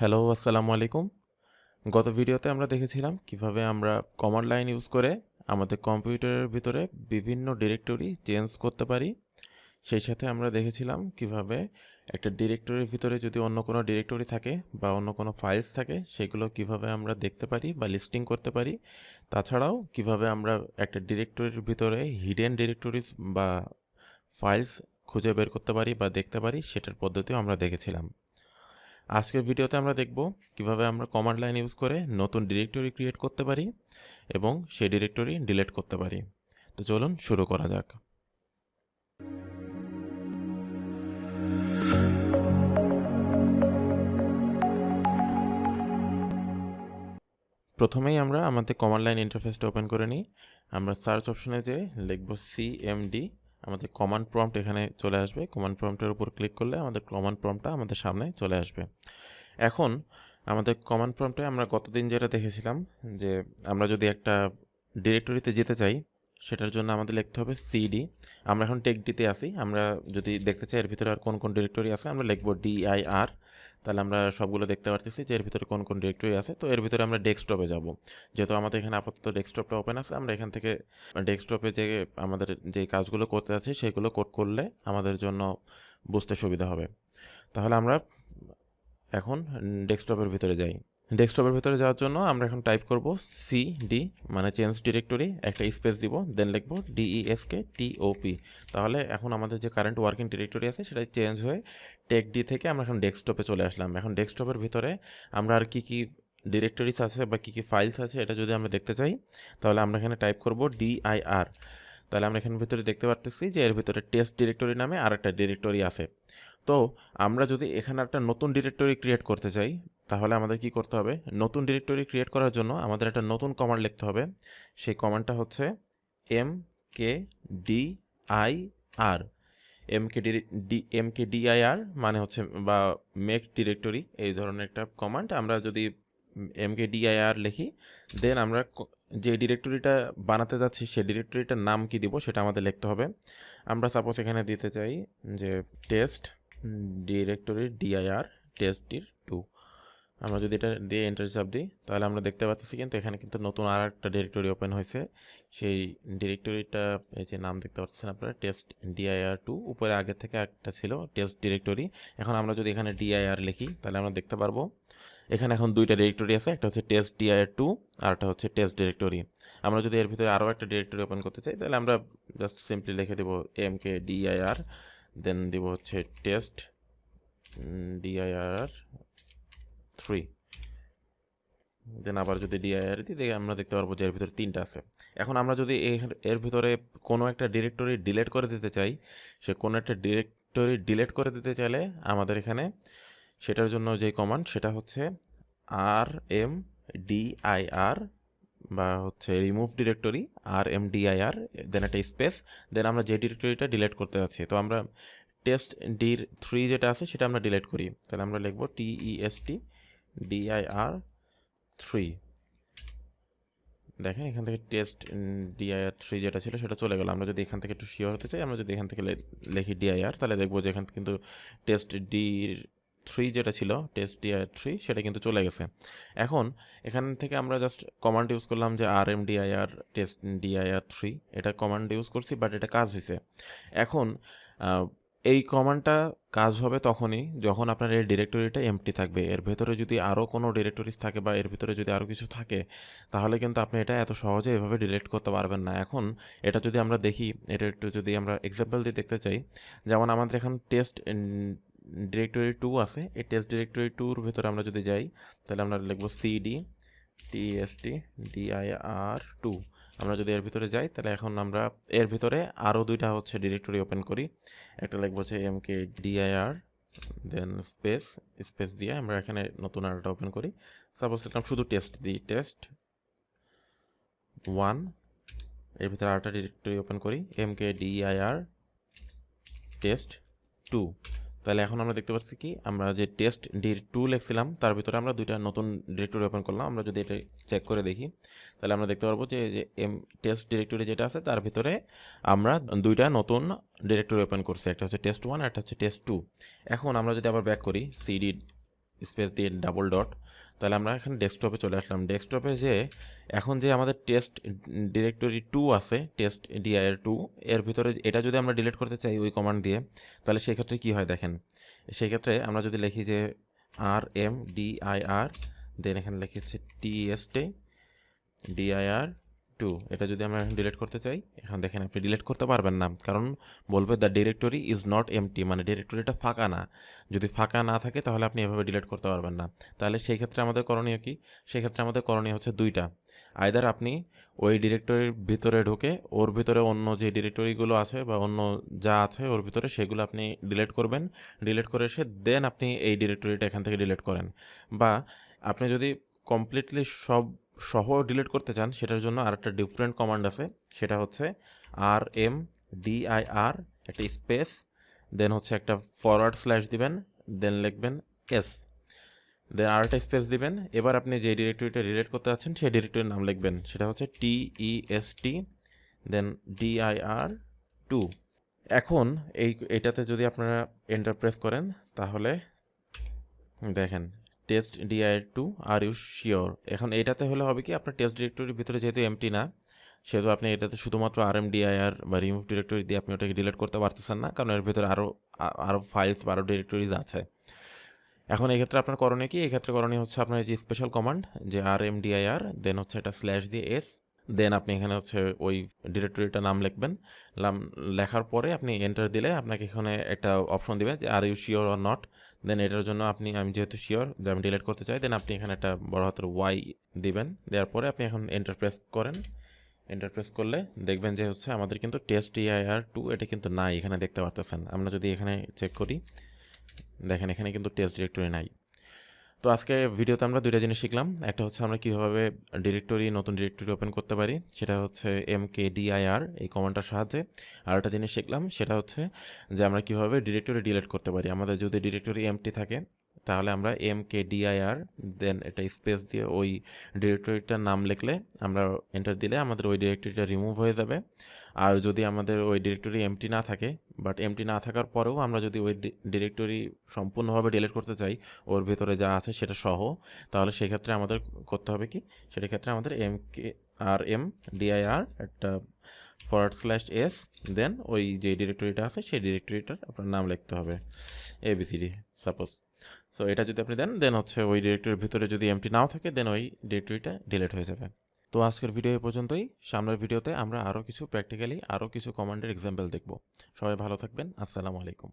Hello আসসালামু আলাইকুম। গত ভিডিওতে আমরা দেখেছিলাম কীভাবে আমরা কমান্ড লাইন ইউজ করে আমাদের কম্পিউটারের ভিতরে বিভিন্ন ডিরেক্টরি চেঞ্জ করতে পারি। সেই সাথে আমরা দেখেছিলাম কীভাবে একটা ডিরেক্টরির ভিতরে যদি অন্য কোনো ডিরেক্টরি থাকে বা অন্য কোনো ফাইলস থাকে, সেগুলো কীভাবে আমরা দেখতে পারি বা লিস্টিং করতে পারি। তাছাড়াও কীভাবে আমরা একটা ডিরেক্টরির ভিতরে হিডেন ডিরেক্টরিজ বা ফাইলস খুঁজে বের করতে পারি বা দেখতে পারি, সেটার পদ্ধতিও আমরা দেখেছিলাম। আজকের ভিডিওতে আমরা দেখব কীভাবে আমরা কমান্ড লাইন ইউজ করে নতুন ডিরেক্টরি ক্রিয়েট করতে পারি এবং সেই ডিরেক্টরি ডিলিট করতে পারি। তো চলুন শুরু করা যাক। প্রথমেই আমরা আমাদের কমান্ড লাইন ইন্টারফেসটা ওপেন করে নিই। আমরা সার্চ অপশনে যে লিখব সিএমডি আমাদের কমান্ড প্রম্পট এখানে চলে আসবে। কমান্ড প্রম্পটের উপর ক্লিক করলে আমাদের কমান্ড প্রম্পটটা আমাদের সামনে চলে আসবে। এখন আমাদের কমান্ড প্রম্পটে আমরা গতদিন যেটা দেখেছিলাম যে আমরা যদি একটা ডিরেক্টরিতে যেতে চাই, সেটার জন্য আমাদের লিখতে হবে সিডি আমরা এখন টেক ডিতে আসি আমরা যদি দেখতে চাই এর ভিতরে আর কোন কোন ডিরেক্টরি আছে, আমরা লিখব ডিআইআর তাহলে আমরা সবগুলো দেখতে পারতেছি যে এর ভিতরে কোন কোন ডিরেক্টরি আছে। তো এর ভিতরে আমরা ডেস্কটপে যাব। যেহেতু আমাদের এখানে আপাতত ডেস্কটপটা ওপেন আছে, আমরা এখান থেকে ডেস্কটপে যে আমাদের যে কাজগুলো করতে আছে সেগুলো কোড করলে আমাদের জন্য বুঝতে সুবিধা হবে। তাহলে আমরা এখন ডেস্কটপের ভিতরে যাই। ডেস্কটপের ভিতরে যাওয়ার জন্য আমরা এখন টাইপ করব সি ডি মানে চেঞ্জ ডিরেক্টরি একটা স্পেস দিব দেন লিখব ডিইএসকে টিওপি তাহলে এখন আমাদের যে কারেন্ট ওয়ার্কিং ডিরেক্টরি আছে সেটা চেঞ্জ হয়ে টেক ডি থেকে আমরা এখন ডেস্কটপে চলে আসলাম। এখন ডেস্কটপের ভিতরে আমরা আর কি কি ডিরেক্টরিজ আছে বা কী কী ফাইলস আছে এটা যদি আমরা দেখতে চাই, তাহলে আমরা এখানে টাইপ করব ডিআইআর তাহলে আমরা এখানের ভিতরে দেখতে পারতেছি যে এর ভিতরে টেস্ট ডিরেক্টরি নামে আর একটা ডিরেক্টরি আছে। তো আমরা যদি এখানে একটা নতুন ডিরেক্টরি ক্রিয়েট করতে চাই, তাহলে আমাদের কি করতে হবে? নতুন ডিরেক্টরি ক্রিয়েট করার জন্য আমাদের একটা নতুন কমান্ড লিখতে হবে। সেই কমান্ডটা হচ্ছে M K D I R M K D M K DIR মানে হচ্ছে, বা মেক ডিরেক্টরি এই ধরনের একটা কমান্ড আমরা যদি এমকে ডিআইআর লিখি দেন আমরা যে ডিরেক্টরিটা বানাতে যাচ্ছি সেই ডিরেক্টরিটার নাম কি দিব সেটা আমাদের লিখতে হবে। আমরা সাপোজ এখানে দিতে চাই যে টেস্ট ডিরেক্টরি ডিআইআর টেস্টির টু আমরা যদি এটা দিয়ে এন্টার চাপ দিই, তাহলে আমরা দেখতে পাচ্ছি কিন্তু এখানে কিন্তু নতুন আর একটা ডিরেক্টরি ওপেন হয়েছে। সেই ডিরেক্টরিটা এই যে নাম দেখতে পাচ্ছেন আপনারা টেস্ট ডিআইআর টু উপরে আগে থেকে একটা ছিল টেস্ট ডিরেক্টরি এখন আমরা যদি এখানে ডিআইআর লিখি, তাহলে আমরা দেখতে পারব, এখানে এখন দুইটা ডিরেক্টরি আছে, একটা হচ্ছে টেস্ট ডিআইআর টু আর একটা হচ্ছে টেস্ট ডিরেক্টরি আমরা যদি এর ভিতরে আরও একটা ডিরেক্টরি ওপেন করতে চাই, তাহলে আমরা জাস্ট সিম্পলি লিখে দেবো এম কে ডিআইআর দেন দিব হচ্ছে টেস্ট ডিআইআর থ্রি দেন আবার যদি ডিআইআর দিই দেখে আমরা দেখতে পারব যে এর ভিতরে তিনটা আছে। এখন আমরা যদি এর- ভিতরে কোনো একটা ডিরেক্টরি ডিলেট করে দিতে চাই, সে কোনো একটা ডিরেক্টরি ডিলেট করে দিতে চাইলে আমাদের এখানে সেটার জন্য যে কমান্ড সেটা হচ্ছে আর এম ডিআইআর বা হচ্ছে remove directory R M DIR then একটা স্পেস দেন আমরা যে ডিরেক্টরিটা ডিলেট করতে যাচ্ছি তো আমরা টেস্ট ডির থ্রি যেটা আছে, সেটা আমরা ডিলেট করি। তাহলে আমরা লিখব টিইএসটি ডিআইআর থ্রি দেখেন, এখান থেকে টেস্ট ডিআইআর থ্রি যেটা ছিল, সেটা চলে গেল। আমরা যদি এখান থেকে একটু শিওর হতে চাই, আমরা যদি এখান থেকে লিখি ডিআইআর তাহলে দেখব যে এখান কিন্তু টেস্ট ডির থ্রি যেটা ছিল টেস্ট ডিআইআর থ্রি সেটা কিন্তু চলে গেছে। এখন, এখান থেকে আমরা জাস্ট কমান্ড ইউজ করলাম যে R M DIR test DIR three এটা কমান্ড ইউজ করছি বাট এটা কাজ হয়েছে এখন এই কমান্ডটা কাজ হবে তখনই যখন আপনার এই ডিরেক্টরিটা এমটি থাকবে। এর ভেতরে যদি আরও কোনো ডিরেক্টরিজ থাকে বা এর ভিতরে যদি আরও কিছু থাকে, তাহলে কিন্তু আপনি এটা এত সহজে এভাবে ডিলিট করতে পারবেন না। এখন এটা যদি আমরা দেখি, এটা একটু যদি আমরা এক্সাম্পল দিয়ে দেখতে চাই, যেমন আমাদের এখন টেস্ট ডিরেক্টরি টু আছে। এই টেস্ট ডিরেক্টরি টুর ভেতরে আমরা যদি যাই, তাহলে আমরা লিখব সিডি টিএসটি ডিআইআর টু আমরা যদি এর ভিতরে যাই, তাহলে এখন আমরা এর ভিতরে আরও দুইটা হচ্ছে ডিরেক্টরি ওপেন করি। একটা লিখব হচ্ছে M K DIR then space space দিয়ে আমরা এখানে নতুন আরেকটা ওপেন করি। সাপোজ লিখলাম শুধু টেস্ট দিই টেস্ট ওয়ানের ভিতরে আরেকটা ডিরেক্টরি ওপেন করি। M K DIR test two তাহলে এখন আমরা দেখতে পাচ্ছি কি, আমরা যে টেস্ট ডির টু লিখছিলাম, তার ভিতরে আমরা দুইটা নতুন ডিরেক্টরি ওপেন করলাম। আমরা যদি এটা চেক করে দেখি, তাহলে আমরা দেখতে পারব যে যে এম টেস্ট ডিরেক্টরি যেটা আছে, তার ভিতরে আমরা দুইটা নতুন ডিরেক্টরি ওপেন করছি। একটা হচ্ছে টেস্ট ওয়ান একটা হচ্ছে টেস্ট টু এখন আমরা যদি আবার ব্যাক করি সিডি স্পেস দিয়ে ডাবল ডট তাহলে আমরা এখানে ডেস্কটপে চলে আসলাম। ডেস্কটপে যে এখন যে আমাদের টেস্ট ডিরেক্টরি টু আছে টেস্ট ডিআইআর টু এর ভিতরে এটা যদি আমরা ডিলিট করতে চাই ওই কমান্ড দিয়ে, তাহলে সেক্ষেত্রে কী হয় দেখেন? সেক্ষেত্রে আমরা যদি লিখি যে আর এম ডিআইআর দেন এখানে লিখি হচ্ছে টিএসটি ডিআইআর টু এটা যদি আমরা ডিলিট করতে চাই, এখন দেখেন আপনি ডিলিট করতে পারবেন না, কারণ বলবে the directory is not empty মানে ডিরেক্টরিটা ফাঁকা না। যদি ফাঁকা না থাকে, তাহলে আপনি এভাবে ডিলিট করতে পারবেন না। তাহলে সেই ক্ষেত্রে আমাদের করণীয় কি? সেই ক্ষেত্রে আমাদের করণীয় হচ্ছে দুইটা। আইদার আপনি ওই ডিরেক্টরির ভিতরে ঢুকে, ওর ভিতরে অন্য যে ডিরেক্টরিগুলো আছে বা অন্য যা আছে, ওর ভিতরে সেগুলো আপনি ডিলিট করবেন। ডিলিট করে এসে দেন আপনি এই ডিরেক্টরিটা এখান থেকে ডিলিট করেন। বা আপনি যদি কমপ্লিটলি সব সহ ডিলিট করতে চান, সেটার জন্য আরেকটা ডিফারেন্ট কমান্ড আছে, সেটা হচ্ছে আর এম ডিআইআর একটা স্পেস দেন হচ্ছে একটা ফরওয়ার্ড স্ল্যাশ দিবেন দেন লিখবেন এস দেন আরেকটা স্পেস দিবেন, এবার আপনি যে ডিরেক্টরিটা ডিলিট করতে যাচ্ছেন, সেই ডিরেক্টরির নাম লিখবেন, সেটা হচ্ছে T E S T then DIR two এখন এই, এটাতে যদি আপনারা এন্টার প্রেস করেন, তাহলে, দেখেন test DI two are you sure এখন এটাতে হলে হবে কি, আপনার টেস্ট ডিরেক্টরির ভিতরে যেহেতু এমটি না, সেহেতু আপনি এটাতে শুধুমাত্র আর এম ডিআইআর বা রিমুভ ডিরেক্টরি দিয়ে আপনি ওটাকে ডিলিট করতে পারতেছেন না, কারণ এর ভিতরে আরও আরও ফাইলস বা আরও ডিরেক্টরিজ আছে। এখন এক্ষেত্রে ক্ষেত্রে আপনার করণীয় কি? এক্ষেত্রে ক্ষেত্রে করণীয় হচ্ছে আপনার যে স্পেশাল কমান্ড যে আর এম ডিআইআর দেন হচ্ছে এটা স্ল্যাশ দিয়ে এস দেন আপনি এখানে হচ্ছে ওই ডিরেক্টরিটা নাম লিখবেন। নাম লেখার পরে আপনি এন্টার দিলে আপনাকে এখানে একটা অপশন দিবে যে are you sure or not then এটার জন্য আপনি, আমি যেহেতু শিওর যে আমি ডিলিট করতে চাই দেন আপনি এখানে একটা বড় হাতের ওয়াই দিবেন। দেওয়ার পরে আপনি এখন এন্টার প্রেস করেন। এন্টার প্রেস করলে দেখবেন যে হচ্ছে আমাদের কিন্তু টেস্ট ইআইআর টু এটা কিন্তু নাই, এখানে দেখতে পারতেছেন। আমরা যদি এখানে চেক করি, দেখেন এখানে কিন্তু টেস্ট ডিরেক্টরি নাই। তো আজকে ভিডিওতে আমরা দুইটা জিনিস শিখলাম। একটা হচ্ছে আমরা কীভাবে ডিরেক্টরি, নতুন ডিরেক্টরি ওপেন করতে পারি। সেটা হচ্ছে এম কে ডিআইআর এই কমান্ডটার সাহায্যে। আর একটা জিনিস শিখলাম, সেটা হচ্ছে যে আমরা কীভাবে ডিরেক্টরি ডিলিট করতে পারি। আমাদের যদি ডিরেক্টরি এমটি থাকে, তাহলে আমরা এম কে ডিআইআর দেন এটা স্পেস দিয়ে ওই ডিরেক্টরিটার নাম লিখলে, আমরা এন্টার দিলে আমাদের ওই ডিরেক্টরিটা রিমুভ হয়ে যাবে। আর যদি আমাদের ওই ডিরেক্টরি এমটি না থাকে বাট এমটি না থাকার পরেও আমরা যদি ওই ডিরেক্টরি সম্পূর্ণভাবে ডিলিট করতে চাই, ওর ভিতরে যা আছে সেটা সহ, তাহলে সেক্ষেত্রে আমাদের করতে হবে কি? সেটা ক্ষেত্রে আমাদের M K R M DIR একটা ফরওয়ার্ড স্ল্যাশ এস দেন ওই যে ডিরেক্টরিটা আছে সেই ডিরেক্টরিটার আপনার নাম লিখতে হবে এবিসিডি সাপোজ সো এটা যদি আপনি দেন দেন হচ্ছে ওই ডিরেক্টরির ভিতরে যদি এমটি নাও থাকে দেন ওই ডিরেক্টরিটা ডিলিট হয়ে যাবে। তো আজকের ভিডিও এ পর্যন্তই। সামনের ভিডিওতে আমরা আরও কিছু প্র্যাকটিক্যালি আরও কিছু কমান্ডের এক্সাম্পল দেখব। সবাই ভালো থাকবেন। আসসালামু আলাইকুম।